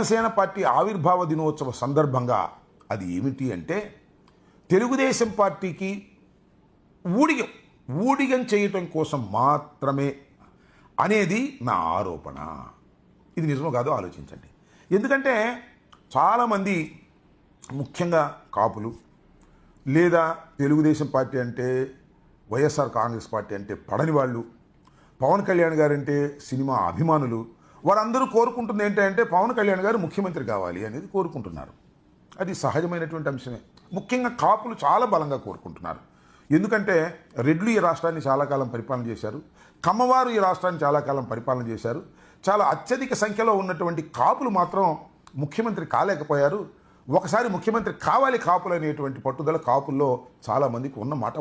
Janasena party ఆవిర్భావ దినోత్సవ సందర్భంగా అది ఏమిటి అంటే తెలుగుదేశం పార్టీకి ఊడిగం ఊడిగం చేయటం కోసం మాత్రమే అనేది నా ఆరోపణ. ఇది నిజమో కాదో ఆలోచించండి. ఎందుకంటే చాలామంది ముఖ్యంగా కాపులు లేదా తెలుగుదేశం పార్టీ అంటే వైఎస్ఆర్ కాంగ్రెస్ పార్టీ అంటే పడని వాళ్ళు పవన్ కళ్యాణ్ గారు అంటే సినిమా అభిమానులు వారందరూ కోరుకుంటుంది ఏంటంటే పవన్ కళ్యాణ్ గారు ముఖ్యమంత్రి కావాలి అనేది కోరుకుంటున్నారు. అది సహజమైనటువంటి అంశమే. ముఖ్యంగా కాపులు చాలా బలంగా కోరుకుంటున్నారు. ఎందుకంటే రెడ్లు ఈ రాష్ట్రాన్ని చాలా కాలం పరిపాలన చేశారు. కమ్మవారు ఈ రాష్ట్రాన్ని చాలా కాలం పరిపాలన చేశారు. చాలా అత్యధిక సంఖ్యలో ఉన్నటువంటి కాపులు మాత్రం ముఖ్యమంత్రి కాలేకపోయారు. ఒకసారి ముఖ్యమంత్రి కావాలి కాపులు అనేటువంటి పట్టుదల కాపుల్లో చాలామందికి ఉన్నమాట.